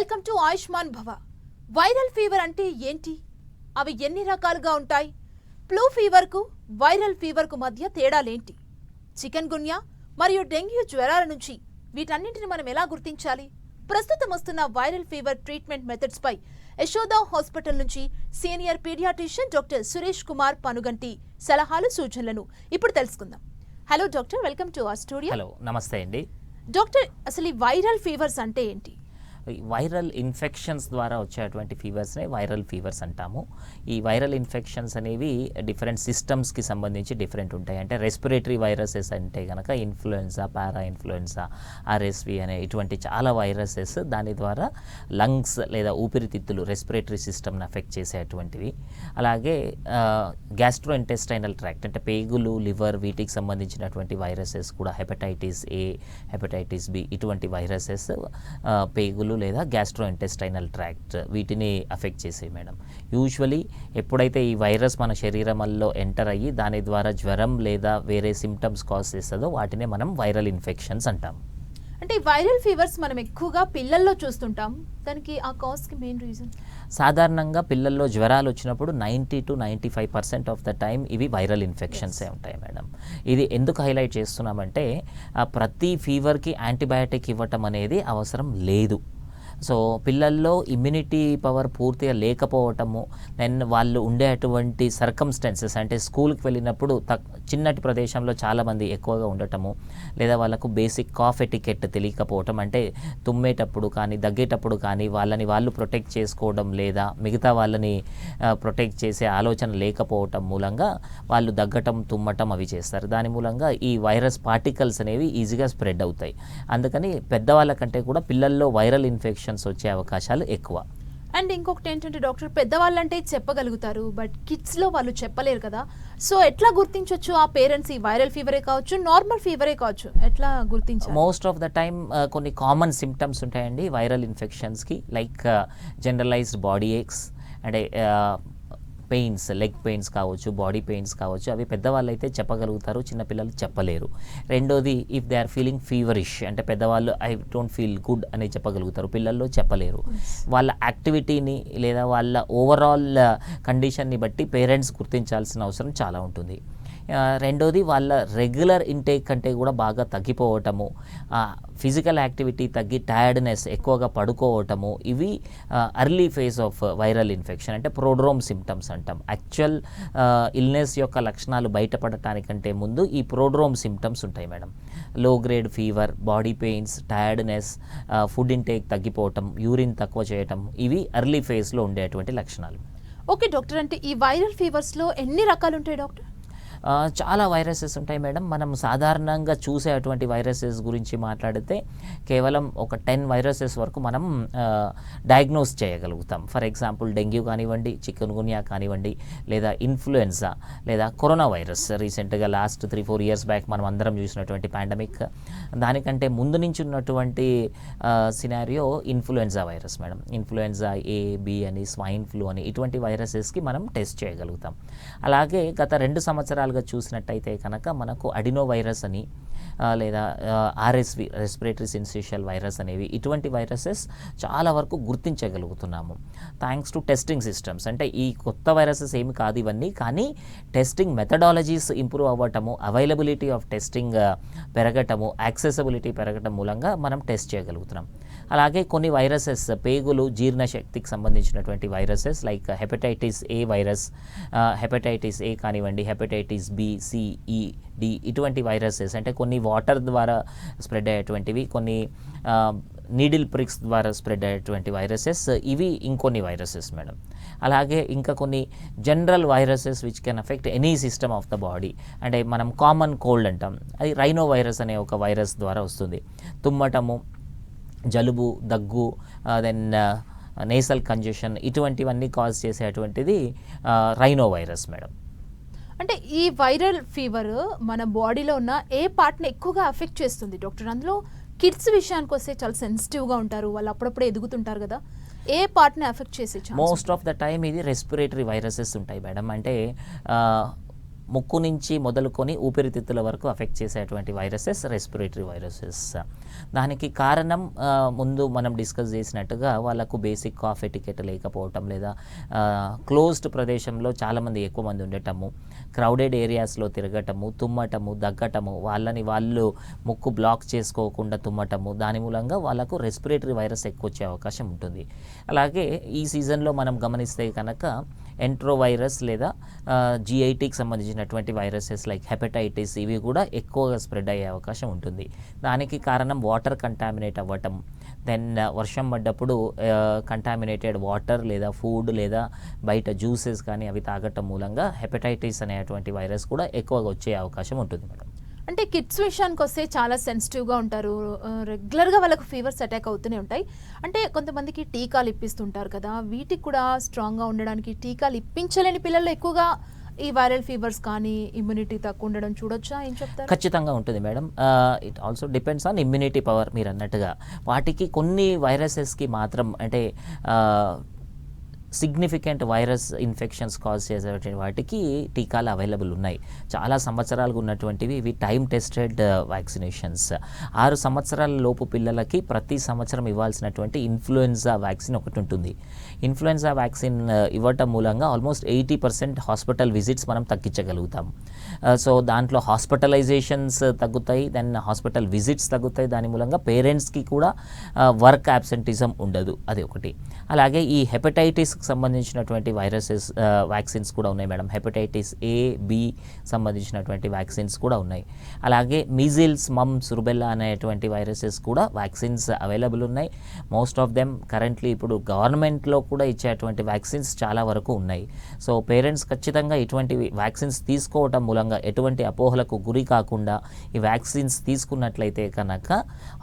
Welcome to Ayushman భవ. Viral fever అంటే ఏంటి? అవి ఎన్ని రకాలుగా ఉంటాయి? ఫ్లూ ఫీవర్కు వైరల్ ఫీవర్కు మధ్య తేడాలేంటి? చికెన్ గున్యా మరియు డెంగ్యూ జ్వరాల నుంచి వీటన్నింటిని మనం ఎలా గుర్తించాలి? ప్రస్తుతం వస్తున్న వైరల్ ఫీవర్ ట్రీట్మెంట్ మెథడ్స్ పై యశోదా హాస్పిటల్ నుంచి senior paediatrician doctor Suresh Kumar Panuganti సలహాలు సూచనలను ఇప్పుడు తెలుసుకుందాం. Hello doctor welcome to our studio. Hello నమస్తే అండి. డాక్టర్ అసలు ఈ వైరల్ ఫీవర్స్ అంటే ఏంటి? వైరల్ ఇన్ఫెక్షన్స్ ద్వారా వచ్చేటువంటి ఫీవర్స్నే వైరల్ ఫీవర్స్ అంటాము. ఈ వైరల్ ఇన్ఫెక్షన్స్ అనేవి డిఫరెంట్ సిస్టమ్స్కి సంబంధించి డిఫరెంట్ ఉంటాయి. అంటే రెస్పిరేటరీ వైరసెస్ అంటే కనుక ఇన్ఫ్లుయెన్సా పారా ఇన్ఫ్లుయెన్సా ఆర్ఎస్వి అనే ఇటువంటి చాలా వైరసెస్ దాని ద్వారా లంగ్స్ లేదా ఊపిరితిత్తులు రెస్పిరేటరీ సిస్టమ్ని అఫెక్ట్ చేసేటువంటివి. అలాగే గ్యాస్ట్రో ఇంటెస్టైనల్ ట్రాక్ట్ అంటే పేగులు లివర్ వీటికి సంబంధించినటువంటి వైరసెస్ కూడా హెపటైటిస్ ఏ హెపటైటిస్ బి ఇటువంటి వైరసెస్ పేగులు లేదా గ్యాస్ట్రో ఇంటెస్టైనల్ ట్రాక్ట్ వీటిని అఫెక్ట్ చేసాయి మేడం యూజువలీ ఎప్పుడైతే ఈ వైరస్ మన శరీరంలో ఎంటర్ అయ్యి దాని ద్వారా జ్వరం లేదా వేరే సిమ్టమ్స్ కాజ్ చేస్తుందో వాటినే మనం వైరల్ ఇన్ఫెక్షన్స్ అంటాం. అంటే ఈ వైరల్ ఫీవర్స్ మనం ఎక్కువగా పిల్లల్లో చూస్తుంటాం. దానికి ఆ కాజ్కి మెయిన్ రీజన్ సాధారణంగా పిల్లల్లో జ్వరాలు వచ్చినప్పుడు ninety to ninety five percent of the time ఇవి వైరల్ ఇన్ఫెక్షన్సే ఉంటాయి మేడం ఇది ఎందుకు హైలైట్ చేస్తున్నామంటే ప్రతి ఫీవర్కి యాంటీబయాటిక్ ఇవ్వటం అనేది అవసరం లేదు. సో పిల్లల్లో ఇమ్యూనిటీ పవర్ పూర్తిగా లేకపోవటము దెన్ వాళ్ళు ఉండేటువంటి సర్కమ్స్టెన్సెస్ అంటే స్కూల్కి వెళ్ళినప్పుడు తక్ చిన్నటి ప్రదేశంలో చాలామంది ఎక్కువగా ఉండటము లేదా వాళ్ళకు బేసిక్ కాఫ్ ఎటికెట్ తెలియకపోవటం అంటే తుమ్మేటప్పుడు కానీ దగ్గేటప్పుడు కానీ వాళ్ళని వాళ్ళు ప్రొటెక్ట్ చేసుకోవడం లేదా మిగతా వాళ్ళని ప్రొటెక్ట్ చేసే ఆలోచన లేకపోవటం మూలంగా వాళ్ళు దగ్గటం తుమ్మటం అవి చేస్తారు. దాని మూలంగా ఈ వైరస్ పార్టికల్స్ అనేవి ఈజీగా స్ప్రెడ్ అవుతాయి. అందుకని పెద్దవాళ్ళ కంటే కూడా పిల్లల్లో వైరల్ ఇన్ఫెక్షన్ ఇన్ఫెక్షన్స్ వచ్చే అవకాశాలు ఎక్కువ. అండ్ ఇంకొకటి ఏంటంటే డాక్టర్ పెద్దవాళ్ళంటే చెప్పగలుగుతారు బట్ కిడ్స్లో వాళ్ళు చెప్పలేరు కదా. సో ఎట్లా గుర్తించవచ్చు ఆ పేరెంట్స్? ఈ వైరల్ ఫీవరే కావచ్చు నార్మల్ ఫీవరే కావచ్చు. ఎట్లా గుర్తించాలి మోస్ట్ ఆఫ్ ద టైమ్ కొన్ని కామన్ సిమ్టమ్స్ ఉంటాయండి వైరల్ ఇన్ఫెక్షన్స్కి. లైక్ జనరలైజ్డ్ బాడీ ఏక్స్ అంటే పెయిన్స్ లెగ్ పెయిన్స్ కావచ్చు బాడీ పెయిన్స్ కావచ్చు అవి పెద్దవాళ్ళు అయితే చెప్పగలుగుతారు చిన్నపిల్లలు చెప్పలేరు. రెండోది if they are feeling feverish అంటే పెద్దవాళ్ళు ఐ డోంట్ ఫీల్ గుడ్ అని చెప్పగలుగుతారు. పిల్లల్లో చెప్పలేరు. వాళ్ళ యాక్టివిటీని లేదా వాళ్ళ ఓవరాల్ కండిషన్ని బట్టి పేరెంట్స్ గుర్తించాల్సిన అవసరం చాలా ఉంటుంది. రెండోది వాళ్ళ రెగ్యులర్ ఇంటేక్ కంటే కూడా బాగా తగ్గిపోవటము ఫిజికల్ యాక్టివిటీ తగ్గి టైర్డ్నెస్ ఎక్కువగా పడుకోవటము ఇవి early phase of viral infection అంటే ప్రోడ్రోమ్ సిమ్టమ్స్ అంటాం. యాక్చువల్ ఇల్నెస్ యొక్క లక్షణాలు బయటపడటానికంటే ముందు ఈ ప్రోడ్రోమ్ సిమ్టమ్స్ ఉంటాయి madam. Low grade fever body pains tiredness food intake తగ్గిపోవటం urine తక్కువ చేయటం ఇవి అర్లీ ఫేజ్లో ఉండేటువంటి లక్షణాలు. ఓకే డాక్టర్ అంటే ఈ వైరల్ ఫీవర్స్లో ఎన్ని రకాలు ఉంటాయి డాక్టర్? చాలా వైరసెస్ ఉంటాయి మేడం. మనం సాధారణంగా చూసే అటువంటి వైరసెస్ గురించి మాట్లాడితే కేవలం ఒక టెన్ వైరసెస్ వరకు మనం డయాగ్నోస్ చేయగలుగుతాం. ఫర్ ఎగ్జాంపుల్ డెంగ్యూ కానివ్వండి చికెన్ గునియా కానివ్వండి లేదా ఇన్ఫ్లుయెన్జా లేదా కరోనా వైరస్ రీసెంట్గా last three four years back మనం అందరం చూసినటువంటి పాండమిక్ దానికంటే ముందు నుంచి ఉన్నటువంటి scenario influenza virus madam. Influenza A B అని స్వైన్ ఫ్లూ అని ఇటువంటి వైరసెస్కి మనం టెస్ట్ చేయగలుగుతాం. అలాగే గత రెండు సంవత్సరాలుగా చూసినట్టయితే కనుక మనకు అడినో వైరస్ అని లేదా ఆర్ఎస్వి రెస్పిరేటరీ సిన్సిషియల్ వైరస్ అనేవి ఇటువంటి వైరసెస్ చాలా వరకు గుర్తించగలుగుతున్నాము. థ్యాంక్స్ టు టెస్టింగ్ సిస్టమ్స్ అంటే ఈ కొత్త వైరసెస్ ఏమి కాదు ఇవన్నీ కానీ టెస్టింగ్ మెథడాలజీస్ ఇంప్రూవ్ అవ్వటము అవైలబిలిటీ ఆఫ్ టెస్టింగ్ పెరగటము యాక్సెసిబిలిటీ పెరగటం మూలంగా మనం టెస్ట్ చేయగలుగుతున్నాం. అలాగే కొన్ని వైరసెస్ పేగులు జీర్ణశక్తికి సంబంధించినటువంటి viruses like hepatitis A virus hepatitis A కానివ్వండి hepatitis B C E D ఇటువంటి వైరసెస్ అంటే కొన్ని వాటర్ ద్వారా స్ప్రెడ్ అయ్యేటువంటివి కొన్ని నీడిల్ ప్రిక్స్ ద్వారా స్ప్రెడ్ అయ్యేటువంటి వైరసెస్ ఇవి ఇంకొన్ని వైరసెస్ మేడం. అలాగే ఇంకా కొన్ని general viruses which can affect any system of the body అంటే మనం కామన్ కోల్డ్ అంటాం. అది రైనో వైరస్ అనే ఒక వైరస్ ద్వారా వస్తుంది. తుమ్మటము జలుబు దగ్గు దెన్ నేసల్ కంజెషన్ ఇటువంటివన్నీ కాజ్ చేసేటువంటిది రైనో వైరస్ మేడం అంటే ఈ వైరల్ ఫీవర్ మన బాడీలో ఉన్న ఏ పార్ట్ని ఎక్కువగా అఫెక్ట్ చేస్తుంది డాక్టర్ అందులో కిడ్స్ విషయానికి వస్తే చాలా సెన్సిటివ్గా ఉంటారు వాళ్ళు అప్పుడప్పుడే ఎదుగుతుంటారు కదా. ఏ పార్ట్ని అఫెక్ట్ చేసే మోస్ట్ ఆఫ్ ద టైమ్ ఇది రెస్పిరేటరీ వైరసెస్ ఉంటాయి మేడం అంటే ముక్కు నుంచి మొదలుకొని ఊపిరితిత్తుల వరకు అఫెక్ట్ చేసేటువంటి వైరసెస్ రెస్పిరేటరీ వైరసెస్ దానికి కారణం ముందు మనం డిస్కస్ చేసినట్టుగా వాళ్ళకు బేసిక్ కాఫ్ ఎటికెట్ లేకపోవటం లేదా క్లోజ్డ్ ప్రదేశంలో చాలామంది ఎక్కువ మంది ఉండటము క్రౌడెడ్ ఏరియాస్లో తిరగటము తుమ్మటము దగ్గటము వాళ్ళని వాళ్ళు ముక్కు బ్లాక్ చేసుకోకుండా తుమ్మటము దాని మూలంగా వాళ్ళకు రెస్పిరేటరీ వైరస్ ఎక్కువ వచ్చే అవకాశం ఉంటుంది. అలాగే ఈ సీజన్లో మనం గమనిస్తే కనుక ఎంట్రోవైరస్ లేదా జిఐటీకి సంబంధించినటువంటి వైరసెస్ లైక్ హెపటైటిస్ ఇవి కూడా ఎక్కువగా స్ప్రెడ్ అయ్యే అవకాశం ఉంటుంది. దానికి కారణం వాటర్ కంటామినేట్ అవ్వటం. దెన్ వర్షం పడ్డప్పుడు కంటామినేటెడ్ వాటర్ లేదా ఫుడ్ లేదా బయట జ్యూసెస్ కానీ అవి తాగటం మూలంగా హెపటైటిస్ అనేటువంటి వైరస్ కూడా ఎక్కువగా వచ్చే అవకాశం ఉంటుంది మేడం. అంటే కిడ్స్ విషయానికి వస్తే చాలా సెన్సిటివ్గా ఉంటారు. రెగ్యులర్గా వాళ్ళకు ఫీవర్స్ అటాక్ అవుతూనే ఉంటాయి. అంటే కొంతమందికి టీకాలు ఇప్పిస్తుంటారు కదా వీటికి కూడా స్ట్రాంగ్గా ఉండడానికి టీకాలు ఇప్పించలేని పిల్లలు ఎక్కువగా ఈ వైరల్ ఫీవర్స్ కానీ ఇమ్యూనిటీ తక్కువ ఉండడం చూడొచ్చా? ఏం చెప్తారు? ఖచ్చితంగా ఉంటుంది madam. It also depends on immunity power మీరు అన్నట్టుగా. వాటికి కొన్ని వైరసెస్కి మాత్రం అంటే సిగ్నిఫికెంట్ వైరస్ ఇన్ఫెక్షన్స్ కాజ్ చేసేటువంటి వాటికి టీకాలు అవైలబుల్ ఉన్నాయి. చాలా సంవత్సరాలుగా ఉన్నటువంటివి ఇవి టైం టెస్టెడ్ వ్యాక్సినేషన్స్ ఆరు సంవత్సరాల లోపు పిల్లలకి ప్రతి సంవత్సరం ఇవ్వాల్సినటువంటి ఇన్ఫ్లుయెన్జా వ్యాక్సిన్ ఒకటి ఉంటుంది. ఇన్ఫ్లుయెన్జా వ్యాక్సిన్ uh, ఇవ్వటం మూలంగా almost eighty percent hospital visits మనం తగ్గించగలుగుతాం. Uh, సో దాంట్లో హాస్పిటలైజేషన్స్ తగ్గుతాయి దెన్ హాస్పిటల్ విజిట్స్ తగ్గుతాయి. దాని మూలంగా పేరెంట్స్కి కూడా uh, వర్క్ యాబ్సెంటిజం ఉండదు. అది ఒకటి. అలాగే ఈ హెపటైటిస్ హెపటైటిస్కి సంబంధించినటువంటి వైరసెస్ వ్యాక్సిన్స్ కూడా ఉన్నాయి మేడం. హెపటైటిస్ ఏ బి సంబంధించినటువంటి వ్యాక్సిన్స్ కూడా ఉన్నాయి. అలాగే మీజిల్స్ మమ్స్ రుబెల్లా అనేటువంటి వైరసెస్ కూడా వ్యాక్సిన్స్ అవైలబుల్ ఉన్నాయి. మోస్ట్ ఆఫ్ దెమ్ కరెంట్లీ ఇప్పుడు గవర్నమెంట్లో కూడా ఇచ్చేటువంటి వ్యాక్సిన్స్ చాలా వరకు ఉన్నాయి. సో పేరెంట్స్ ఖచ్చితంగా ఇటువంటి వ్యాక్సిన్స్ తీసుకోవటం మూలంగా ఎటువంటి అపోహలకు గురి కాకుండా ఈ వ్యాక్సిన్స్ తీసుకున్నట్లయితే కనుక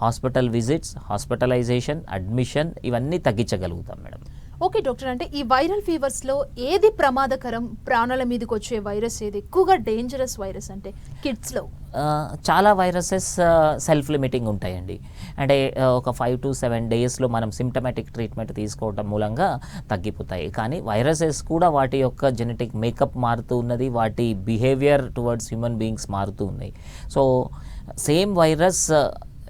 హాస్పిటల్ విజిట్స్ హాస్పిటలైజేషన్ అడ్మిషన్ ఇవన్నీ తగ్గించగలుగుతాం మేడం. Okay doctor. అంటే ఈ వైరల్ ఫీవర్స్లో ఏది ప్రమాదకరం? ప్రాణాల మీదకి వచ్చే వైరస్ ఏది? ఎక్కువగా డేంజరస్ వైరస్ అంటే కిడ్స్లో. లో చాలా వైరసెస్ సెల్ఫ్ లిమిటింగ్ ఉంటాయండి. అంటే ఒక ఫైవ్ టు సెవెన్ డేస్లో మనం సిమ్టమాటిక్ ట్రీట్మెంట్ తీసుకోవడం మూలంగా తగ్గిపోతాయి. కానీ వైరసెస్ కూడా వాటి యొక్క జెనెటిక్ మేకప్ మారుతూ ఉన్నది వాటి బిహేవియర్ టువర్డ్స్ హ్యూమన్ బీయింగ్స్ మారుతూ ఉన్నాయి. సో సేమ్ వైరస్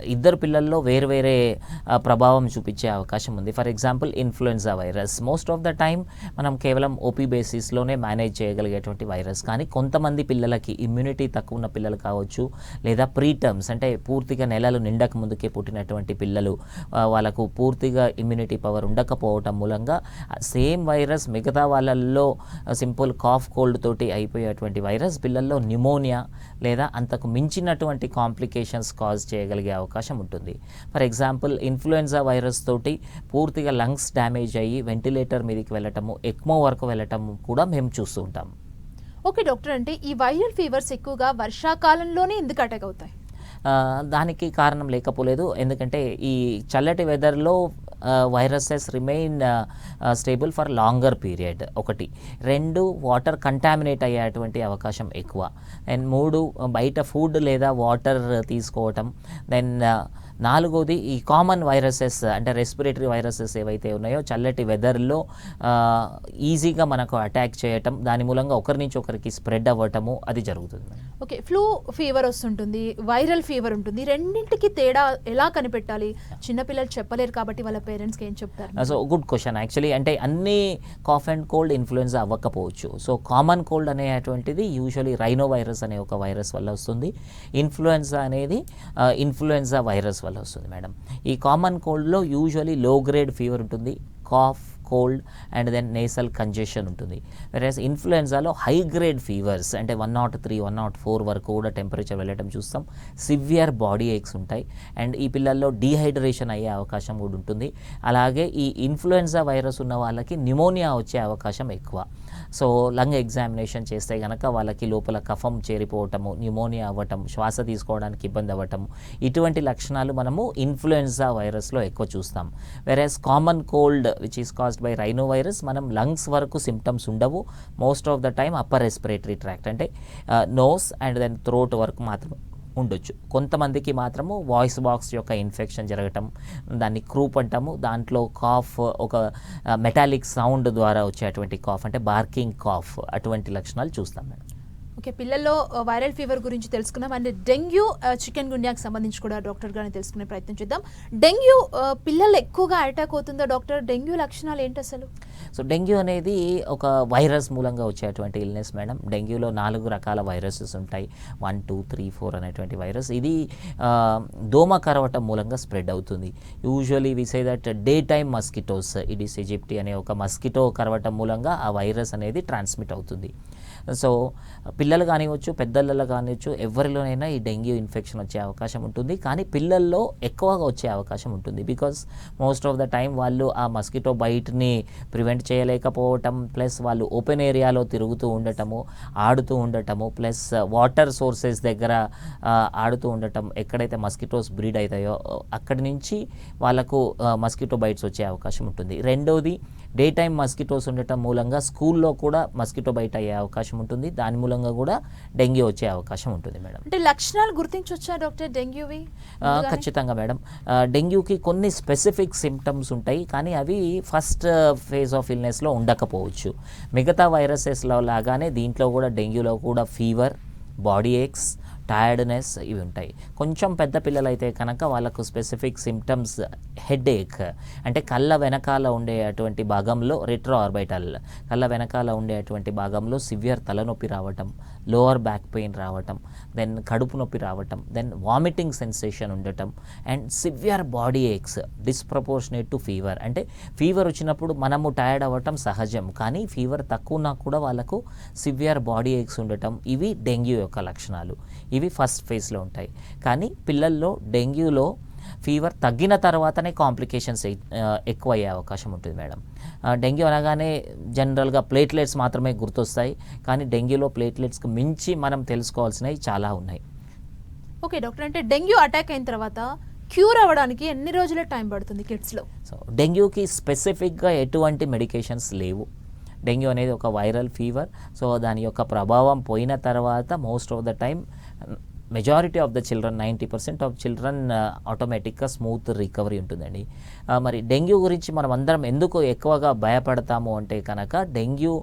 ఇద్దరు పిల్లల్లో వేరువేరే ప్రభావం చూపించే అవకాశం ఉంది. For example influenza virus most of the time మనం కేవలం ఓపీ బేసిస్లోనే మేనేజ్ చేయగలిగేటువంటి వైరస్ కానీ కొంతమంది పిల్లలకి ఇమ్యూనిటీ తక్కువ ఉన్న పిల్లలు కావచ్చు లేదా ప్రీ టర్మ్స్ అంటే పూర్తిగా నెలలు నిండక ముందుకే పుట్టినటువంటి పిల్లలు వాళ్ళకు పూర్తిగా ఇమ్యూనిటీ పవర్ ఉండకపోవటం మూలంగా సేమ్ వైరస్ మిగతా వాళ్ళల్లో సింపుల్ కాఫ్ కోల్డ్ తోటి అయిపోయేటువంటి వైరస్ పిల్లల్లో న్యూమోనియా లేదా అంతకు మించినటువంటి కాంప్లికేషన్స్ కాజ్ చేయగలిగే అవకాశం ఉంటుంది. ఫర్ ఎగ్జాంపుల్ ఇన్ఫ్లుయెన్జా వైరస్ తోటి పూర్తిగా లంగ్స్ డ్యామేజ్ అయ్యి వెంటిలేటర్ మీదకి వెళ్ళటము ఎక్మో వరకు వెళ్ళటము కూడా మేము చూస్తూ ఉంటాం. ఓకే డాక్టర్ అంటే ఈ వైరల్ ఫీవర్స్ ఎక్కువగా వర్షాకాలంలోనే ఎందుకు అటాక్ అవుతాయి? దానికి కారణం లేకపోలేదు. ఎందుకంటే ఈ చల్లటి వెదర్లో viruses remain stable for longer period ఒకటి. రెండు వాటర్ కంటామినేట్ అయ్యేటువంటి అవకాశం ఎక్కువ. అండ్ మూడు బయట ఫుడ్ లేదా వాటర్ తీసుకోవటం. దెన్ నాలుగోది ఈ కామన్ వైరసెస్ అంటే రెస్పిరేటరీ వైరసెస్ ఏవైతే ఉన్నాయో చల్లటి వెదర్లో ఈజీగా మనకు అటాక్ చేయటం దాని మూలంగా ఒకరి నుంచి ఒకరికి స్ప్రెడ్ అవ్వటము అది జరుగుతుంది. ఓకే ఫ్లూ ఫీవర్ వస్తుంటుంది వైరల్ ఫీవర్ ఉంటుంది రెండింటికి తేడా ఎలా కనిపెట్టాలి? చిన్నపిల్లలు చెప్పలేరు కాబట్టి వాళ్ళ పేరెంట్స్కి ఏం చెప్తారు? సో గుడ్ క్వశ్చన్ యాక్చువల్లీ అంటే అన్ని కాఫ్ అండ్ కోల్డ్ ఇన్ఫ్లుయెన్జా అవ్వకపోవచ్చు. సో కామన్ కోల్డ్ అనేటువంటిది యూజువలీ రైనో వైరస్ అనే ఒక వైరస్ వల్ల వస్తుంది. ఇన్ఫ్లుయెన్జా అనేది ఇన్ఫ్లుయెన్జా వైరస్ వల్ల వస్తుంది మేడం. ఈ కామన్ కోల్డ్లో యూజువలీ లో గ్రేడ్ ఫీవర్ ఉంటుంది cough cold and then nasal congestion ఉంటుంది. వెరస్ ఇన్ఫ్లుయెన్జాలో హై గ్రేడ్ ఫీవర్స్ అంటే one naught three one naught four వరకు కూడా టెంపరేచర్ వెళ్ళటం చూస్తాం. సివియర్ బాడీ ఏక్స్ ఉంటాయి అండ్ ఈ పిల్లల్లో డీహైడ్రేషన్ అయ్యే అవకాశం కూడా ఉంటుంది. అలాగే ఈ ఇన్ఫ్లుయెన్జా వైరస్ ఉన్న వాళ్ళకి న్యూమోనియా వచ్చే అవకాశం ఎక్కువ. సో లంగ్ ఎగ్జామినేషన్ చేస్తే కనుక వాళ్ళకి లోపల కఫం చేరిపోవటము న్యూమోనియా అవ్వటం శ్వాస తీసుకోవడానికి ఇబ్బంది అవ్వటం ఇటువంటి లక్షణాలు మనము ఇన్ఫ్లుయెన్జా వైరస్లో ఎక్కువ చూస్తాం. Versus common cold which is caused by rhinovirus మనం లంగ్స్ వరకు సిమ్టమ్స్ ఉండవు. Most of the time upper respiratory tract అంటే నోస్ అండ్ దెన్ థ్రోట్ వరకు మాత్రమే. ఉండొచ్చు. కొంతమందికి మాత్రము వాయిస్ బాక్స్ యొక్క ఇన్ఫెక్షన్ జరగటం దాన్ని క్రూప్ అంటాము. దాంట్లో కాఫ్ ఒక మెటాలిక్ సౌండ్ ద్వారా వచ్చేటువంటి కాఫ్ అంటే బార్కింగ్ కాఫ్ అటువంటి లక్షణాలు చూస్తాం మేడం ఓకే పిల్లల్లో వైరల్ ఫీవర్ గురించి తెలుసుకున్నాం అండ్ డెంగ్యూ చికెన్ గున్యాకి సంబంధించి కూడా డాక్టర్ గారిని తెలుసుకునే ప్రయత్నం చేద్దాం. డెంగ్యూ పిల్లలు ఎక్కువగా అటాక్ అవుతుందా డాక్టర్? డెంగ్యూ లక్షణాలు ఏంటి అసలు? సో డెంగ్యూ అనేది ఒక వైరస్ మూలంగా వచ్చేటువంటి ఇల్నెస్ మేడం. డెంగ్యూలో నాలుగు రకాల వైరసెస్ ఉంటాయి. వన్ టూ త్రీ ఫోర్ అనేటువంటి వైరస్. ఇది దోమ కరవటం మూలంగా స్ప్రెడ్ అవుతుంది. Usually we say that day time mosquitoes Aedes aegypti అనే ఒక మస్కిటో కరవటం మూలంగా ఆ వైరస్ అనేది ట్రాన్స్మిట్ అవుతుంది. సో పిల్లలు కానివచ్చు పెద్దలలో కానివచ్చు ఎవరిలోనైనా ఈ డెంగ్యూ ఇన్ఫెక్షన్ వచ్చే అవకాశం ఉంటుంది. కానీ పిల్లల్లో ఎక్కువగా వచ్చే అవకాశం ఉంటుంది. Because most of the time వాళ్ళు ఆ మస్కిటో బైట్ని ప్రివెంట్ చేయలేకపోవటం ప్లస్ వాళ్ళు ఓపెన్ ఏరియాలో తిరుగుతూ ఉండటము ఆడుతూ ఉండటము ప్లస్ వాటర్ సోర్సెస్ దగ్గర ఆడుతూ ఉండటం ఎక్కడైతే మస్కిటోస్ బ్రీడ్ అవుతాయో అక్కడి నుంచి వాళ్ళకు మస్కిటో బైట్స్ వచ్చే అవకాశం ఉంటుంది. రెండవది డే టైం మస్కిటోస్ ఉండటం మూలంగా స్కూల్లో కూడా మస్కిటో బైట్ అయ్యే అవకాశం ఉంటుంది. దాని మూలంగా కూడా డెంగ్యూ వచ్చే అవకాశం ఉంటుంది మేడం. అంటే లక్షణాలు గుర్తించవచ్చా డాక్టర్ డెంగ్యూవి? ఖచ్చితంగా మేడం. డెంగ్యూకి కొన్ని స్పెసిఫిక్ సిమ్టమ్స్ ఉంటాయి కానీ అవి ఫస్ట్ ఫేజ్ ఆఫ్ ఇల్నెస్లో ఉండకపోవచ్చు. మిగతా వైరసెస్లో లాగానే దీంట్లో కూడా డెంగ్యూలో కూడా ఫీవర్ బాడీ ఏక్స్ టైర్డ్నెస్ ఇవి ఉంటాయి. కొంచెం పెద్ద పిల్లలైతే కనుక వాళ్ళకు స్పెసిఫిక్ సిమ్టమ్స్ హెడ్ ఏక్ అంటే కళ్ళ వెనకాల ఉండే అటువంటి భాగంలో రెట్రో ఆర్బైటల్ కళ్ళ వెనకాల ఉండే అటువంటి భాగంలో సివియర్ తలనొప్పి రావటం లోవర్ బ్యాక్ పెయిన్ రావటం దెన్ కడుపు నొప్పి రావటం దెన్ వామిటింగ్ సెన్సేషన్ ఉండటం and severe body aches disproportionate to fever అంటే ఫీవర్ వచ్చినప్పుడు మనము టైర్డ్ అవ్వటం సహజం కానీ ఫీవర్ తక్కువనా కూడా వాళ్ళకు సివియర్ బాడీ ఏక్స్ ఉండటం ఇవి డెంగ్యూ యొక్క లక్షణాలు. ఇవి ఫస్ట్ ఫేజ్లో ఉంటాయి. కానీ పిల్లల్లో డెంగ్యూలో ఫీవర్ తగ్గిన తర్వాతనే కాంప్లికేషన్స్ ఎక్కువ అయ్యే అవకాశం ఉంటుంది మేడం. డెంగ్యూ అనగానే జనరల్గా ప్లేట్లెట్స్ మాత్రమే గుర్తొస్తాయి. కానీ డెంగ్యూలో ప్లేట్లెట్స్కి మించి మనం తెలుసుకోవాల్సినవి చాలా ఉన్నాయి. Okay doctor. అంటే డెంగ్యూ అటాక్ అయిన తర్వాత క్యూర్ అవ్వడానికి ఎన్ని రోజుల టైం పడుతుంది కిడ్స్లో? సో డెంగ్యూకి స్పెసిఫిక్గా ఎటువంటి మెడికేషన్స్ లేవు. డెంగ్యూ అనేది ఒక వైరల్ ఫీవర్. సో దాని యొక్క ప్రభావం పోయిన తర్వాత most of the time majority of the children ninety percent of children ఆటోమేటిక్గా స్మూత్ రికవరీ ఉంటుందండి. మరి డెంగ్యూ గురించి మనం అందరం ఎందుకు ఎక్కువగా భయపడతాము అంటే కనుక డెంగ్యూ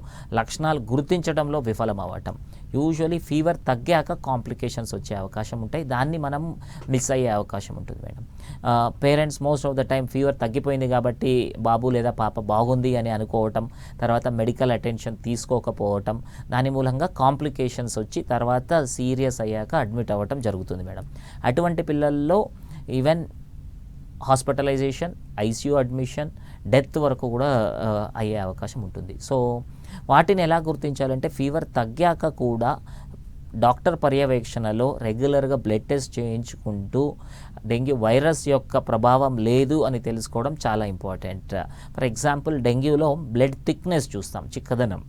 లక్షణాలు గుర్తించడంలో విఫలం అవ్వటం యూజువలీ ఫీవర్ తగ్గాక కాంప్లికేషన్స్ వచ్చే అవకాశం ఉంటాయి. దాన్ని మనం మిస్ అయ్యే అవకాశం ఉంటుంది madam. Parents most of the time fever తగ్గిపోయింది కాబట్టి బాబు లేదా పాప బాగుంది అని అనుకోవటం తర్వాత మెడికల్ అటెన్షన్ తీసుకోకపోవటం దాని మూలంగా కాంప్లికేషన్స్ వచ్చి తర్వాత సీరియస్ అయ్యాక అడ్మిట్ అవ్వటం జరుగుతుంది మేడం. అటువంటి పిల్లల్లో even hospitalization ICU admission death వరకు కూడా అయ్యే అవకాశం ఉంటుంది. సో వాటిని ఎలా గుర్తించాలంటే ఫీవర్ తగ్గాక కూడా డాక్టర్ పర్యవేక్షణలో రెగ్యులర్గా బ్లడ్ టెస్ట్ చేయించుకుంటూ డెంగ్యూ వైరస్ యొక్క ప్రభావం లేదు అని తెలుసుకోవడం చాలా ఇంపార్టెంట్. ఫర్ ఎగ్జాంపుల్ డెంగ్యూలో బ్లడ్ థిక్నెస్ చూస్తాం చిక్కదనం.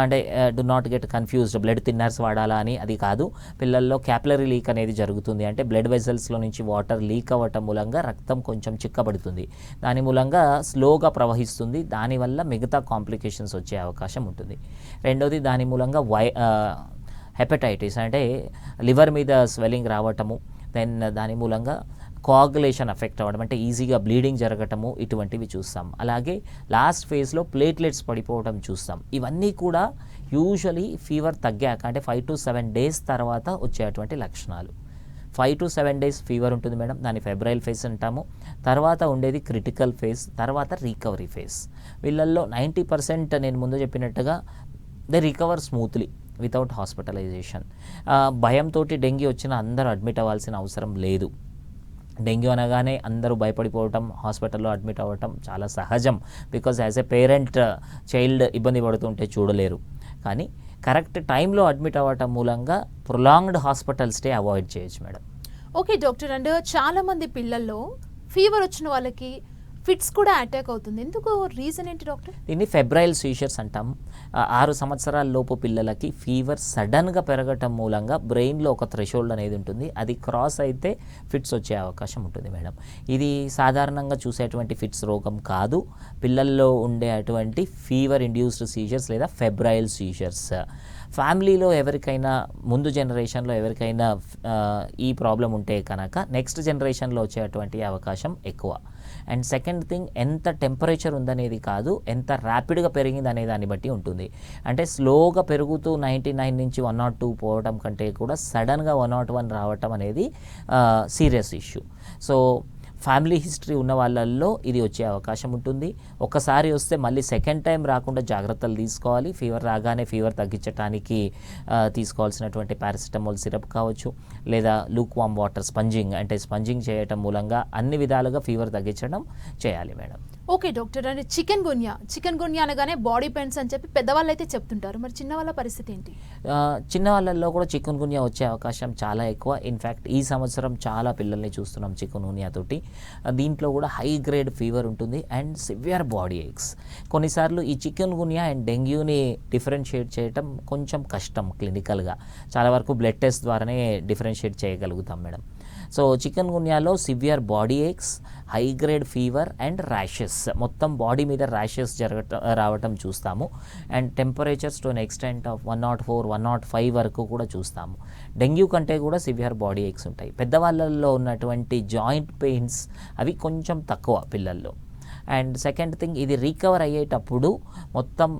అంటే do not get confused blood thinners వాడాలా అని అది కాదు. పిల్లల్లో క్యాపిలరీ లీక్ అనేది జరుగుతుంది. అంటే బ్లడ్ వెజల్స్లో నుంచి వాటర్ లీక్ అవ్వటం మూలంగా రక్తం కొంచెం చిక్కబడుతుంది. దాని మూలంగా స్లోగా ప్రవహిస్తుంది. దానివల్ల మిగతా కాంప్లికేషన్స్ వచ్చే అవకాశం ఉంటుంది. రెండోది దాని మూలంగా వై హెపటైటిస్ అంటే లివర్ మీద స్వెల్లింగ్ రావటము. దెన్ దాని మూలంగా కోఆగులేషన్ ఎఫెక్ట్ అవ్వడం అంటే ఈజీగా బ్లీడింగ్ జరగటము ఇటువంటివి చూస్తాం. అలాగే లాస్ట్ ఫేజ్లో ప్లేట్లెట్స్ పడిపోవడం చూస్తాం. ఇవన్నీ కూడా యూజువలీ ఫీవర్ తగ్గాక అంటే ఫైవ్ టు సెవెన్ డేస్ తర్వాత వచ్చేటువంటి లక్షణాలు. Five to seven days fever ఉంటుంది మేడం. దాని ఫెబ్రైల్ ఫేస్ అంటాము. తర్వాత ఉండేది క్రిటికల్ ఫేస్ తర్వాత రికవరీ ఫేస్ వీళ్ళల్లో నైంటీ పర్సెంట్ నేను ముందు చెప్పినట్టుగా they recover smoothly without hospitalization భయంతో డెంగ్యూ వచ్చిన అందరూ అడ్మిట్ అవ్వాల్సిన అవసరం లేదు. డెంగ్యూ అనగానే అందరూ భయపడిపోవటం హాస్పిటల్లో అడ్మిట్ అవ్వటం చాలా సహజం. Because as a parent child ఇబ్బంది పడుతుంటే చూడలేరు. కానీ కరెక్ట్ టైంలో అడ్మిట్ అవ్వటం మూలంగా ప్రొలాంగ్డ్ హాస్పిటల్ స్టే అవాయిడ్ చేయొచ్చు మేడం. Okay doctor. అండ్ చాలామంది పిల్లల్లో ఫీవర్ వచ్చిన వాళ్ళకి ఫిట్స్ కూడా అటాక్ అవుతుంది. ఎందుకు రీజన్ ఏంటి డాక్టర్? దీన్ని ఫెబ్రైల్ సీషర్స్ అంటాం. ఆరు సంవత్సరాల లోపు పిల్లలకి ఫీవర్ సడన్గా పెరగటం మూలంగా బ్రెయిన్లో ఒక థ్రెషోల్డ్ అనేది ఉంటుంది. అది క్రాస్ అయితే ఫిట్స్ వచ్చే అవకాశం ఉంటుంది మేడం. ఇది సాధారణంగా చూసేటువంటి ఫిట్స్ రోగం కాదు. పిల్లల్లో ఉండే అటువంటి ఫీవర్ ఇండ్యూస్డ్ సీజర్స్ లేదా ఫెబ్రైల్ సీజర్స్ ఫ్యామిలీలో ఎవరికైనా ముందు జనరేషన్లో ఎవరికైనా ఈ ప్రాబ్లం ఉంటే కనుక నెక్స్ట్ జనరేషన్లో వచ్చేటువంటి అవకాశం ఎక్కువ. అండ్ సెకండ్ థింగ్ ఎంత టెంపరేచర్ ఉందనేది కాదు ఎంత ర్యాపిడ్గా పెరిగింది అనే దాన్ని బట్టి ఉంటుంది. అంటే స్లోగా పెరుగుతూ నైంటీ నైన్ నుంచి వన్ నాట్ టూ పోవడం కంటే కూడా సడన్గా వన్ నాట్ వన్ రావటం అనేది serious issue. So family history ఉన్న వాళ్ళల్లో ఇది వచ్చే అవకాశం ఉంటుంది. ఒకసారి వస్తే మళ్ళీ సెకండ్ టైం రాకుండా జాగ్రత్తలు తీసుకోవాలి. ఫీవర్ రాగానే ఫీవర్ తగ్గించడానికి తీసుకోవాల్సినటువంటి పారాసిటమాల్ సిరప్ కావచ్చు లేదా లూక్ వామ్ వాటర్ స్పంజింగ్ అంటే స్పంజింగ్ చేయటం మూలంగా అన్ని విధాలుగా ఫీవర్ తగ్గించడం చేయాలి మేడం. Okay doctor. అంటే చికెన్ గున్యా. చికెన్ గున్యా అనగానే బాడీ పెయిన్స్ అని చెప్పి పెద్దవాళ్ళు అయితే చెప్తుంటారు. మరి చిన్న వాళ్ళ పరిస్థితి ఏంటి? చిన్న వాళ్ళల్లో కూడా చికెన్ గున్యా వచ్చే అవకాశం చాలా ఎక్కువ. ఇన్ఫ్యాక్ట్ ఈ సంవత్సరం చాలా పిల్లల్ని చూస్తున్నాం చికెన్ గున్యా తోటి. దీంట్లో కూడా హై గ్రేడ్ ఫీవర్ ఉంటుంది అండ్ సివియర్ బాడీ ఎక్స్ కొన్నిసార్లు ఈ చికెన్ గున్యా అండ్ డెంగ్యూని డిఫరెన్షియేట్ చేయటం కొంచెం కష్టం క్లినికల్గా చాలా వరకు బ్లడ్ టెస్ట్ ద్వారానే డిఫరెన్షియేట్ చేయగలుగుతాం మేడం. సో చికెన్ గున్యాలో severe body aches high grade fever and rashes మొత్తం బాడీ మీద ర్యాషెస్ జరగటం రావటం చూస్తాము. And temperatures to an extent of one naught four one naught five వరకు కూడా చూస్తాము. డెంగ్యూ కంటే కూడా సివియర్ బాడీ ఏక్స్ ఉంటాయి. పెద్దవాళ్ళల్లో ఉన్నటువంటి జాయింట్ పెయిన్స్ అవి కొంచెం తక్కువ పిల్లల్లో. అండ్ సెకండ్ థింగ్ ఇది రీకవర్ అయ్యేటప్పుడు మొత్తం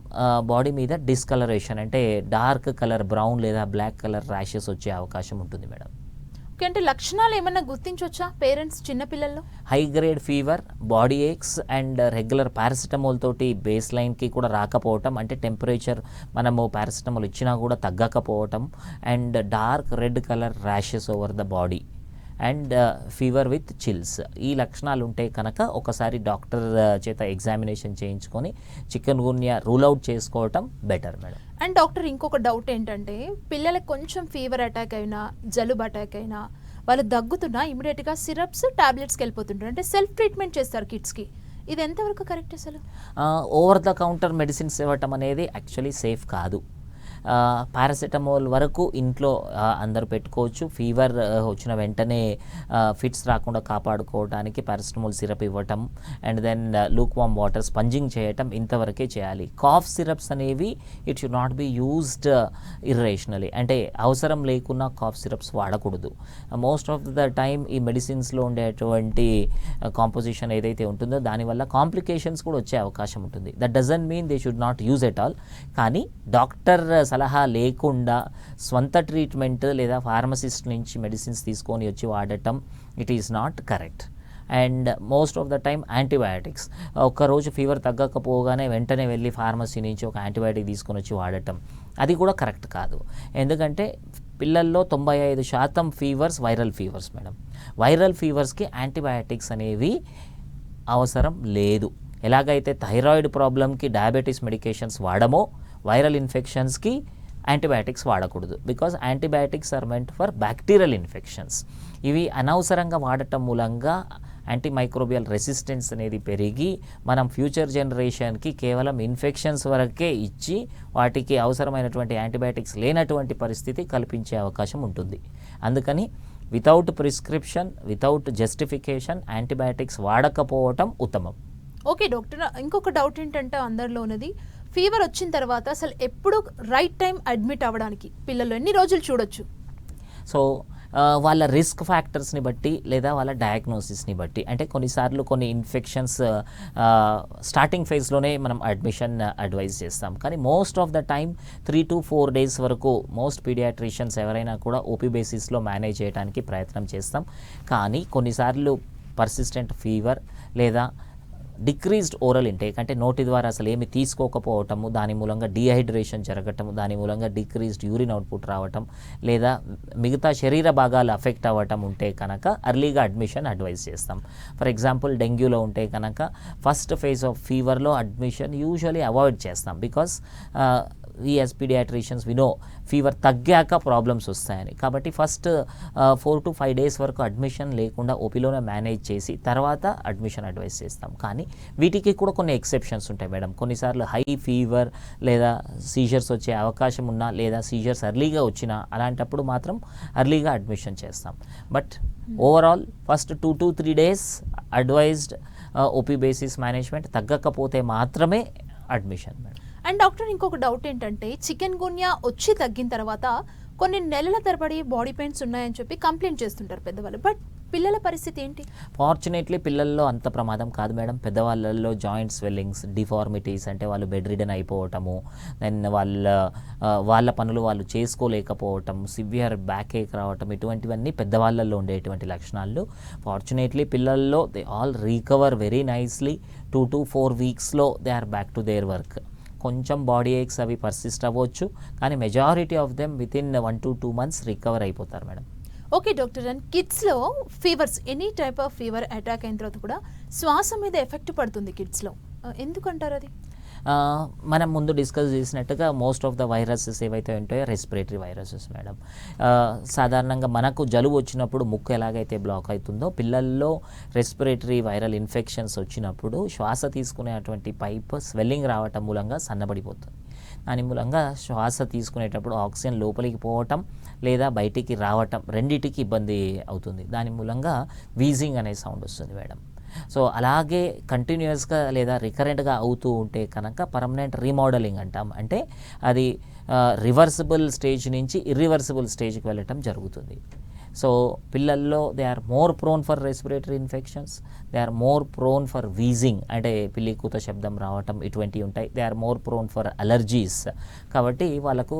బాడీ మీద డిస్కలరేషన్ అంటే డార్క్ కలర్ బ్రౌన్ లేదా బ్లాక్ కలర్ ర్యాషెస్ వచ్చే అవకాశం ఉంటుంది మేడం. అంటే లక్షణాలు ఏమైనా గుర్తించవచ్చా పేరెంట్స్ చిన్నపిల్లల్లో high grade fever body aches and regular paracetamol తోటి బేస్ లైన్కి కూడా రాకపోవటం అంటే టెంపరేచర్ మనము పారాసిటమాల్ ఇచ్చినా కూడా తగ్గకపోవటం and dark red colour rashes over the body and fever with chills ఈ లక్షణాలు ఉంటే కనుక ఒకసారి డాక్టర్ uh, చేత ఎగ్జామినేషన్ చేయించుకొని చికెన్ గున్యా రూల్ అవుట్ చేసుకోవటం బెటర్ మేడం అండ్ డాక్టర్ ఇంకొక డౌట్ ఏంటంటే పిల్లలకు కొంచెం ఫీవర్ అటాక్ అయినా జలుబు అటాక్ అయినా వాళ్ళు దగ్గుతున్నా ఇమీడియట్గా సిరప్స్ టాబ్లెట్స్కి వెళ్ళిపోతుంటారు. అంటే సెల్ఫ్ ట్రీట్మెంట్ చేస్తారు కిడ్స్కి ఇది ఎంతవరకు కరెక్ట్ అసలు? ఓవర్ ద కౌంటర్ మెడిసిన్స్ ఇవ్వటం అనేది యాక్చువల్లీ సేఫ్ కాదు. పారాసెటమాల్ వరకు ఇంట్లో అందరూ పెట్టుకోవచ్చు. ఫీవర్ వచ్చిన వెంటనే ఫిట్స్ రాకుండా కాపాడుకోవడానికి పారాసెటమాల్ సిరప్ ఇవ్వటం and then lukewarm water sponging చేయటం ఇంతవరకే చేయాలి. కాఫ్ సిరప్స్ అనేవి it should not be used irrationally అంటే అవసరం లేకున్నా కాఫ్ సిరప్స్ వాడకూడదు. మోస్ట్ ఆఫ్ ద టైం ఈ మెడిసిన్స్లో ఉండేటువంటి కాంపోజిషన్ ఏదైతే ఉంటుందో దానివల్ల కాంప్లికేషన్స్ కూడా వచ్చే అవకాశం ఉంటుంది. That doesn't mean they should not use at all కానీ డాక్టర్ సలహా లేకుండా స్వంత ట్రీట్మెంట్ లేదా ఫార్మసిస్ట్ నుంచి మెడిసిన్స్ తీసుకొని వచ్చి వాడటం it is not correct and most of the time antibiotics ఒక్కరోజు ఫీవర్ తగ్గకపోగానే వెంటనే వెళ్ళి ఫార్మసీ నుంచి ఒక యాంటీబయాటిక్ తీసుకొని వచ్చి వాడటం. అది కూడా కరెక్ట్ కాదు. ఎందుకంటే పిల్లల్లో తొంభై ఐదు శాతం fevers viral fevers madam viral ఫీవర్స్కి యాంటీబయాటిక్స్ అనేవి అవసరం లేదు. ఎలాగైతే థైరాయిడ్ ప్రాబ్లమ్కి డయాబెటీస్ మెడికేషన్స్ వాడమో వైరల్ ఇన్ఫెక్షన్స్కి యాంటీబయాటిక్స్ వాడకూడదు. Because antibiotics are meant for bacterial infections ఇవి అనవసరంగా వాడటం మూలంగా యాంటీమైక్రోబియల్ రెసిస్టెన్స్ అనేది పెరిగి మనం ఫ్యూచర్ జనరేషన్కి కేవలం ఇన్ఫెక్షన్స్ వరకే ఇచ్చి వాటికి అవసరమైనటువంటి యాంటీబయాటిక్స్ లేనటువంటి పరిస్థితి కల్పించే అవకాశం ఉంటుంది. అందుకని without prescription without justification antibiotics వాడకపోవటం ఉత్తమం. ఓకే డాక్టర్ ఇంకొక డౌట్ ఏంటంటే అందరిలో ఉన్నది ఫీవర్ వచ్చిన తర్వాత అసలు ఎప్పుడు రైట్ టైం అడ్మిట్ అవ్వడానికి పిల్లలు ఎన్ని రోజులు చూడొచ్చు? సో uh, వాళ్ళ రిస్క్ ఫ్యాక్టర్స్ని బట్టి లేదా వాళ్ళ డయాగ్నోసిస్ని బట్టి అంటే కొన్నిసార్లు కొన్ని ఇన్ఫెక్షన్స్ స్టార్టింగ్ ఫేజ్లోనే మనం అడ్మిషన్ అడ్వైజ్ uh, చేస్తాం. కానీ most of the time three to four days వరకు మోస్ట్ పీడియాట్రిషియన్స్ ఎవరైనా కూడా ఓపీ బేసిస్లో మేనేజ్ చేయడానికి ప్రయత్నం చేస్తాం. కానీ కొన్నిసార్లు పర్సిస్టెంట్ ఫీవర్ లేదా డిక్రీజ్డ్ ఓరల్ ఇంటేక్ అంటే నోటి ద్వారా అసలు ఏమి తీసుకోకపోవటము దాని మూలంగా డీహైడ్రేషన్ జరగటం దాని మూలంగా డిక్రీజ్డ్ యూరిన్ అవుట్పుట్ రావటం లేదా మిగతా శరీర భాగాలు అఫెక్ట్ అవ్వటం ఉంటే కనుక అర్లీగా అడ్మిషన్ అడ్వైజ్ చేస్తాం. ఫర్ ఎగ్జాంపుల్ డెంగ్యూలో ఉంటే కనుక ఫస్ట్ ఫేజ్ ఆఫ్ ఫీవర్లో అడ్మిషన్ యూజువలీ అవాయిడ్ చేస్తాం. బికాస్ ఈ as paediatricians we know fever తగ్గాక problems వస్తాయని కాబట్టి first four to five days వరకు అడ్మిషన్ లేకుండా ఓపీలోనే మేనేజ్ చేసి తర్వాత అడ్మిషన్ అడ్వైస్ చేస్తాం కానీ వీటికి కూడా కొన్ని ఎక్సెప్షన్స్ ఉంటాయి మేడం కొన్నిసార్లు హై ఫీవర్ లేదా సీజర్స్ వచ్చే అవకాశం ఉన్నా లేదా సీజర్స్ అర్లీగా వచ్చినా అలాంటప్పుడు మాత్రం అర్లీగా అడ్మిషన్ చేస్తాం but overall first two to three days advised OP basis management తగ్గకపోతే మాత్రమే అడ్మిషన్ మేడం అండ్ డాక్టర్ ఇంకొక డౌట్ ఏంటంటే చికెన్ గున్యా వచ్చి తగ్గిన తర్వాత కొన్ని నెలల తరబడి బాడీ పెయిన్స్ ఉన్నాయని చెప్పి కంప్లైంట్ చేస్తుంటారు పెద్దవాళ్ళు. బట్ పిల్లల పరిస్థితి ఏంటి? ఫార్చునేట్లీ పిల్లల్లో అంత ప్రమాదం కాదు మేడం. పెద్దవాళ్ళల్లో జాయింట్ స్వెల్లింగ్స్ డిఫార్మిటీస్ అంటే వాళ్ళు బెడ్ రిడన్ అయిపోవటము దెన్ వాళ్ళ వాళ్ళ పనులు వాళ్ళు చేసుకోలేకపోవటం సివియర్ బ్యాక్ ఏక్ రావటం ఇటువంటివన్నీ పెద్దవాళ్ళల్లో ఉండేటువంటి లక్షణాలు. ఫార్చునేట్లీ పిల్లల్లో they all recover very nicely. Two to four వీక్స్లో they are back to their work. కొంచెం బాడీ ఏక్స్ అవి పర్సిస్ట్ అవ్వచ్చు కానీ majority of them within one to two months recover అయిపోతారు madam. Okay doctor and కిడ్స్లో fevers any type of fever attack అయిన తర్వాత కూడా శ్వాస మీద ఎఫెక్ట్ పడుతుంది కిడ్స్లో. ఎందుకంటారు అది? మనం ముందు డిస్కస్ చేసినట్టుగా మోస్ట్ ఆఫ్ ద వైరసెస్ ఏవైతే ఉంటాయో రెస్పిరేటరీ వైరసెస్ మేడం సాధారణంగా మనకు జలుబు వచ్చినప్పుడు ముక్కు ఎలాగైతే బ్లాక్ అవుతుందో పిల్లల్లో రెస్పిరేటరీ వైరల్ ఇన్ఫెక్షన్స్ వచ్చినప్పుడు శ్వాస తీసుకునేటువంటి పైప్ స్వెల్లింగ్ రావటం మూలంగా సన్నబడిపోతుంది. దాని మూలంగా శ్వాస తీసుకునేటప్పుడు ఆక్సిజన్ లోపలికి పోవటం లేదా బయటికి రావటం రెండిటికి ఇబ్బంది అవుతుంది. దాని మూలంగా వీజింగ్ అనే సౌండ్ వస్తుంది మేడం సో అలాగే కంటిన్యూస్గా లేదా రికరెంట్గా అవుతూ ఉంటే కనుక పర్మనెంట్ రీమోడలింగ్ అంటాం. అంటే అది రివర్సిబుల్ స్టేజ్ నుంచి ఇర్రివర్సిబుల్ స్టేజ్కి వెళ్ళటం జరుగుతుంది. సో పిల్లల్లో they are more prone for respiratory infections they are more prone for wheezing అంటే పిల్లి కూత శబ్దం రావటం ఇటువంటివి ఉంటాయి. They are more prone for allergies కాబట్టి వాళ్ళకు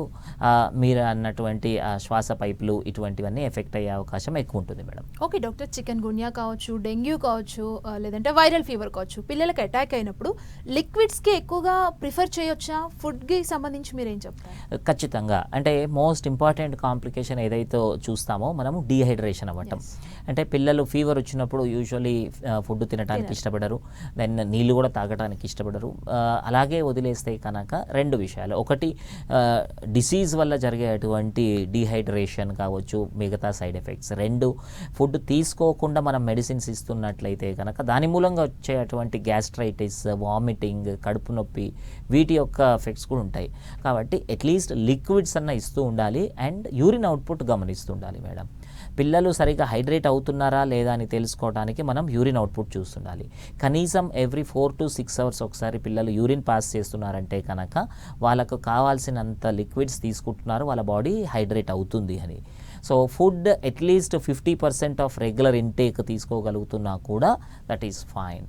మీరు అన్నటువంటి శ్వాస పైపులు ఇటువంటివన్నీ ఎఫెక్ట్ అయ్యే అవకాశం ఎక్కువ ఉంటుంది madam. Okay doctor chikungunya కావచ్చు డెంగ్యూ కావచ్చు లేదంటే వైరల్ ఫీవర్ కావచ్చు పిల్లలకి అటాక్ అయినప్పుడు లిక్విడ్స్కి ఎక్కువగా ప్రిఫర్ చేయొచ్చా? ఫుడ్కి సంబంధించి మీరేం చెప్తారు? ఖచ్చితంగా. అంటే మోస్ట్ ఇంపార్టెంట్ కాంప్లికేషన్ ఏదైతే చూస్తామో మనము డీహైడ్రేషన్ అవ్వటం. అంటే పిల్లలు ఫీవర్ వచ్చినప్పుడు యూజువలీ ఫుడ్ తినడానికి ఇష్టపడరు. దెన్ నీళ్ళు కూడా తాగడానికి ఇష్టపడరు. అలాగే వదిలేస్తే కనుక రెండు విషయాలు. ఒకటి డిసీజ్ వల్ల జరిగేటువంటి డీహైడ్రేషన్ కావచ్చు మిగతా సైడ్ ఎఫెక్ట్స్ రెండు ఫుడ్ తీసుకోకుండా మనం మెడిసిన్స్ ఇస్తున్నట్లయితే కనుక దాని మూలంగా వచ్చేటువంటి గ్యాస్ట్రైటిస్ వామిటింగ్ కడుపు నొప్పి వీటి యొక్క ఎఫెక్ట్స్ కూడా ఉంటాయి. కాబట్టి అట్లీస్ట్ లిక్విడ్స్ అన్న ఇస్తూ ఉండాలి అండ్ యూరిన్ అవుట్పుట్ గమనిస్తూ ఉండాలి మేడం. పిల్లలు సరిగా హైడ్రేట్ అవుతున్నారా లేదా అని తెలుసుకోవడానికి మనం యూరిన్ అవుట్పుట్ చూస్తుండాలి. కనీసం every four to six hours ఒకసారి పిల్లలు యూరిన్ పాస్ చేస్తున్నారంటే కనుక వాళ్ళకు కావాల్సినంత లిక్విడ్స్ తీసుకుంటున్నారు వాళ్ళ బాడీ హైడ్రేట్ అవుతుంది అని. So food at least fifty percent of regular intake తీసుకోగలుగుతున్నా కూడా that is fine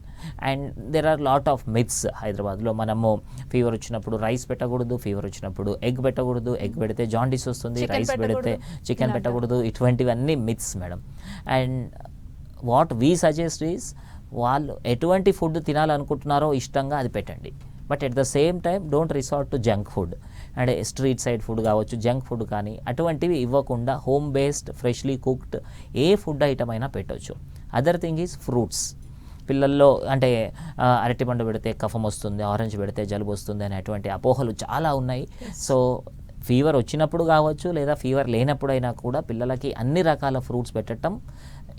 and there are lot of myths హైదరాబాద్లో మనము ఫీవర్ వచ్చినప్పుడు రైస్ పెట్టకూడదు ఫీవర్ వచ్చినప్పుడు ఎగ్ పెట్టకూడదు ఎగ్ పెడితే జాండీస్ వస్తుంది రైస్ పెడితే. చికెన్. పెట్టకూడదు ఇటువంటివన్నీ myths madam and what we suggest is వాళ్ళు ఎటువంటి ఫుడ్ తినాలనుకుంటున్నారో ఇష్టంగా అది పెట్టండి but at the same time don't resort to junk food అంటే స్ట్రీట్ సైడ్ ఫుడ్ కావచ్చు జంక్ ఫుడ్ కానీ అటువంటివి ఇవ్వకుండా home based freshly cooked a food item అయినా పెట్టవచ్చు అదర్ థింగ్ ఈజ్ ఫ్రూట్స్ పిల్లల్లో అంటే అరటిపండు పెడితే కఫం వస్తుంది ఆరెంజ్ పెడితే జలుబు వస్తుంది అనేటువంటి అపోహలు చాలా ఉన్నాయి. సో ఫీవర్ వచ్చినప్పుడు కావచ్చు లేదా ఫీవర్ లేనప్పుడైనా కూడా పిల్లలకి అన్ని రకాల ఫ్రూట్స్ పెట్టడం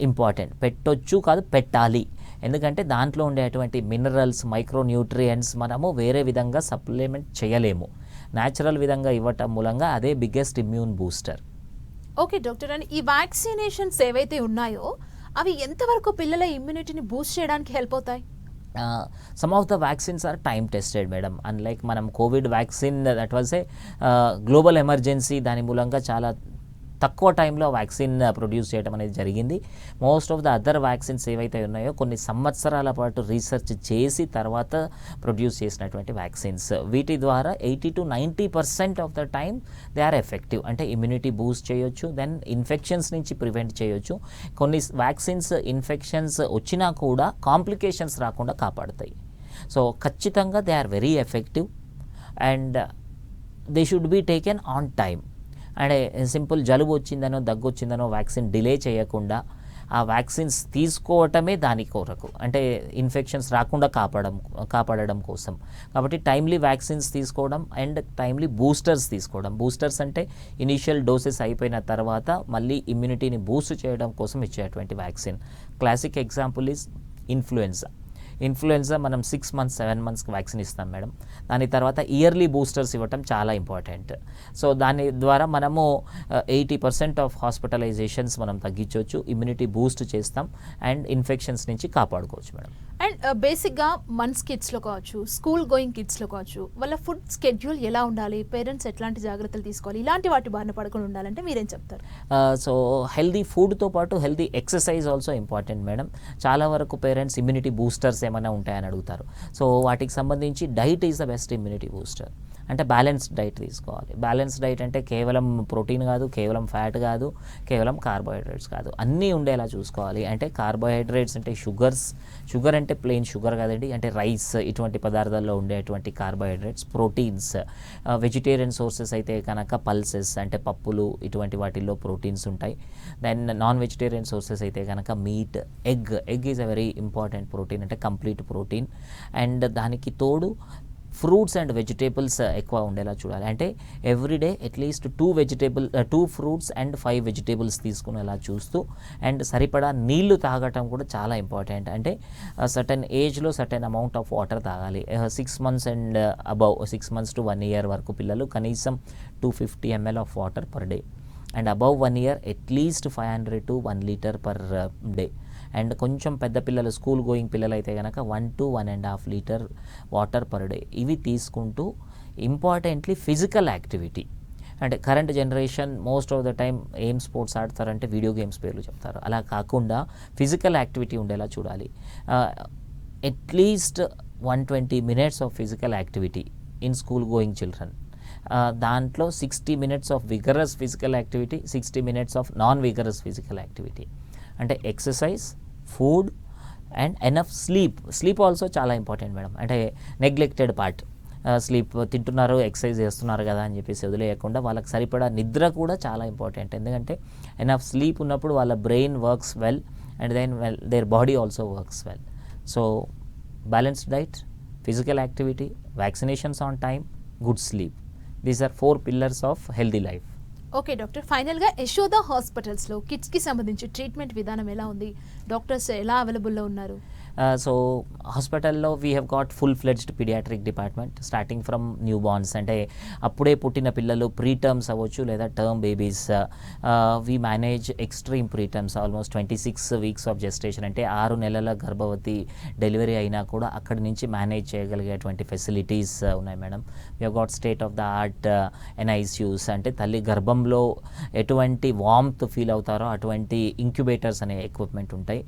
ఇంపార్టెంట్ పెట్టొచ్చు కాదు పెట్టాలి. ఎందుకంటే దాంట్లో ఉండేటువంటి మినరల్స్ మైక్రో న్యూట్రియంట్స్ మనము వేరే విధంగా సప్లిమెంట్ చేయలేము. న్యాచురల్ విధంగా ఇవ్వటం మూలంగా అదే biggest immune booster okay doctor and ఈ వ్యాక్సినేషన్స్ ఏవైతే ఉన్నాయో అవి ఎంతవరకు పిల్లల ఇమ్యూనిటీని బూస్ట్ చేయడానికి హెల్ప్ అవుతాయి? Some of the vaccines are time tested madam unlike మనం covid vaccine that was a global emergency దాని మూలంగా చాలా తక్కువ టైంలో వ్యాక్సిన్ ప్రొడ్యూస్ చేయడం అనేది జరిగింది. Most of the other vaccines ఏవైతే ఉన్నాయో కొన్ని సంవత్సరాల పాటు రీసెర్చ్ చేసి తర్వాత ప్రొడ్యూస్ చేసినటువంటి వ్యాక్సిన్స్. వీటి ద్వారా eighty to ninety percent of the time they are effective. అంటే ఇమ్యూనిటీ బూస్ట్ చేయొచ్చు దెన్ ఇన్ఫెక్షన్స్ నుంచి ప్రివెంట్ చేయొచ్చు. కొన్ని వ్యాక్సిన్స్ ఇన్ఫెక్షన్స్ వచ్చినా కూడా కాంప్లికేషన్స్ రాకుండా కాపాడుతాయి. సో ఖచ్చితంగా they are very effective and they should be taken on time. And simple జలుబు వచ్చిందనో దగ్గు వచ్చిందనో వ్యాక్సిన్ డిలే చేయకుండా ఆ వ్యాక్సిన్స్ తీసుకోవటమే దాని కొరకు. అంటే ఇన్ఫెక్షన్స్ రాకుండా కాపాడడం కాపాడడం కోసం. కాబట్టి టైమ్లీ వ్యాక్సిన్స్ తీసుకోవడం అండ్ టైమ్లీ బూస్టర్స్ తీసుకోవడం. బూస్టర్స్ అంటే ఇనీషియల్ డోసెస్ అయిపోయిన తర్వాత మళ్ళీ ఇమ్యూనిటీని బూస్ట్ చేయడం కోసం ఇచ్చేటువంటి vaccine. Classic example is influenza. Influenza మనం సిక్స్ మంత్స్ సెవెన్ మంత్స్కి వ్యాక్సిన్ ఇస్తాం మేడం. దాని తర్వాత ఇయర్లీ బూస్టర్స్ ఇవ్వటం చాలా ఇంపార్టెంట్ సో దాని ద్వారా మనము ఎయిటీ పర్సెంట్ ఆఫ్ హాస్పిటలైజేషన్స్ మనం తగ్గించవచ్చు ఇమ్యూనిటీ బూస్ట్ చేస్తాం అండ్ ఇన్ఫెక్షన్స్ నుంచి కాపాడుకోవచ్చు మేడం. అండ్ బేసిక్గా మన్స్ కిడ్స్లో కావచ్చు స్కూల్ గోయింగ్ కిడ్స్లో కావచ్చు వాళ్ళ ఫుడ్ స్కెడ్యూల్ ఎలా ఉండాలి పేరెంట్స్ ఎట్లాంటి జాగ్రత్తలు తీసుకోవాలి ఇలాంటి వాటి బారిన పడకుండా ఉండాలంటే మీరేం చెప్తారు? సో హెల్దీ ఫుడ్తో పాటు healthy exercise also important madam. చాలా వరకు పేరెంట్స్ ఇమ్యూనిటీ బూస్టర్స్ ఏమైనా ఉంటాయని అడుగుతారు. సో వాటికి సంబంధించి diet is the best immunity booster. అంటే బ్యాలెన్స్డ్ డైట్ తీసుకోవాలి. బ్యాలెన్స్డ్ డైట్ అంటే కేవలం ప్రోటీన్ కాదు కేవలం ఫ్యాట్ కాదు కేవలం కార్బోహైడ్రేట్స్ కాదు. అన్నీ ఉండేలా చూసుకోవాలి. అంటే కార్బోహైడ్రేట్స్ అంటే షుగర్స్ షుగర్ అంటే ప్లెయిన్ షుగర్ కాదండి. అంటే రైస్ ఇటువంటి పదార్థాల్లో ఉండేటువంటి కార్బోహైడ్రేట్స్ ప్రోటీన్స్ వెజిటేరియన్ సోర్సెస్ అయితే కనుక పల్సెస్ అంటే పప్పులు ఇటువంటి వాటిల్లో ప్రోటీన్స్ ఉంటాయి. దెన్ నాన్ వెజిటేరియన్ సోర్సెస్ అయితే కనుక meat egg egg is a very important protein అంటే కంప్లీట్ ప్రోటీన్ అండ్ దానికి తోడు ఫ్రూట్స్ అండ్ వెజిటేబుల్స్ ఎక్కువ ఉండేలా చూడాలి. అంటే every day at least two vegetable two fruits and five vegetables తీసుకునేలా చూస్తూ అండ్ సరిపడా నీళ్ళు తాగటం కూడా చాలా ఇంపార్టెంట్ అంటే సర్టెన్ ఏజ్లో సర్టెన్ అమౌంట్ ఆఫ్ వాటర్ తాగాలి. Six months and above six months to one year వరకు పిల్లలు కనీసం two fifty ML of water per day and above one year at least five hundred to one litre per day and కొంచెం పెద్ద పిల్లలు school going పిల్లలు అయితే కనుక one to one and half litre water per day ఇవి తీసుకుంటూ importantly physical activity. అంటే current generation most of the time ఏం స్పోర్ట్స్ ఆడతారంటే వీడియో గేమ్స్ పేర్లు చెప్తారు. అలా కాకుండా ఫిజికల్ యాక్టివిటీ ఉండేలా చూడాలి. At least one twenty minutes of physical activity in school going children. దాంట్లో sixty minutes of vigorous physical activity sixty minutes of non vigorous physical activity. అంటే exercise food and enough sleep. Sleep also చాలా important madam. అంటే neglected part. Sleep తింటున్నారు exercise చేస్తున్నారు కదా అని చెప్పేసి వదిలేయకుండా వాళ్ళకి సరిపడా నిద్ర కూడా చాలా ఇంపార్టెంట్. ఎందుకంటే ఎనఫ్ స్లీప్ ఉన్నప్పుడు వాళ్ళ brain works well and then well their body also works well. So balanced diet physical activity vaccinations on time good sleep. These are four pillars of healthy life. Okay doctor. ఫైనల్గా యశోద హాస్పిటల్స్లో కిడ్స్కి సంబంధించి treatment విధానం ఎలా ఉంది? Doctors ఎలా అవైలబుల్లో ఉన్నారు? సో హాస్పిటల్లో we have got full fledged paediatric department starting from newborns అంటే అప్పుడే పుట్టిన పిల్లలు ప్రీ టర్మ్స్ అవ్వచ్చు లేదా term babies we manage extreme preterms almost twenty six weeks of gestation అంటే ఆరు నెలల గర్భవతి డెలివరీ అయినా కూడా అక్కడి నుంచి మేనేజ్ చేయగలిగేటువంటి ఫెసిలిటీస్ uh, ఉన్నాయి madam. We got state of the art NICUs అంటే తల్లి గర్భంలో ఎటువంటి వామ్త్ ఫీల్ అవుతారో అటువంటి ఇంక్యుబేటర్స్ అనే ఎక్విప్మెంట్ ఉంటాయి.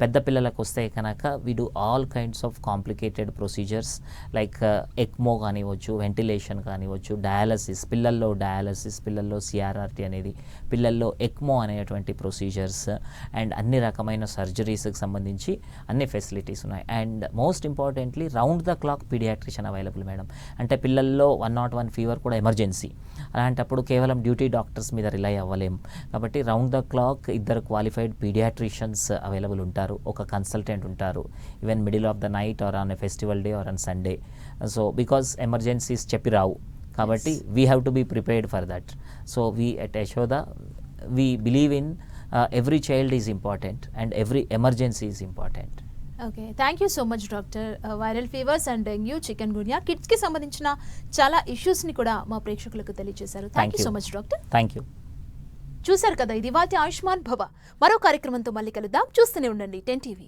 పెద్ద పిల్లలకు వస్తే కనుక we do all kinds of complicated procedures like ECMO కానివ్వచ్చు ventilation కానివ్వచ్చు డయాలసిస్ పిల్లల్లో డయాలసిస్ పిల్లల్లో సిఆర్ఆర్టీ అనేది పిల్లల్లో ఎక్మో అనేటువంటి ప్రొసీజర్స్ అండ్ అన్ని రకమైన సర్జరీస్కి సంబంధించి అన్ని ఫెసిలిటీస్ ఉన్నాయి. And most importantly round the clock paediatrician available madam అంటే పిల్లల్లో వన్ నాట్ వన్ ఫీవర్ కూడా ఎమర్జెన్సీ అలాంటప్పుడు కేవలం డ్యూటీ డాక్టర్స్ మీద రిలై అవ్వలేం. కాబట్టి రౌండ్ ద క్లాక్ ఇద్దరు క్వాలిఫైడ్ పీడియాట్రిషియన్స్ అవైలబుల్ ఉంటారు ఒక కన్సల్టెంట్ ఉంటారు. Even middle of the night or on a festival day or on Sunday so because emergencies చెప్పి రావు. కాబట్టి we have to be prepared for that so we at Yashoda we believe in every child is important and every emergency is important okay thank you so much doctor viral fevers and dengue chikungunya కిడ్స్కి సంబంధించిన చాలా ఇష్యూస్ని కూడా మా ప్రేక్షకులకు తెలియజేశారు. Thank you so much doctor thank you చూశారు కదా ఇది వాటి ఆయుష్మాన్ భవ. మరో కార్యక్రమంతో మళ్ళీ కలుద్దాం. చూస్తూనే ఉండండి టెన్ టీవీ.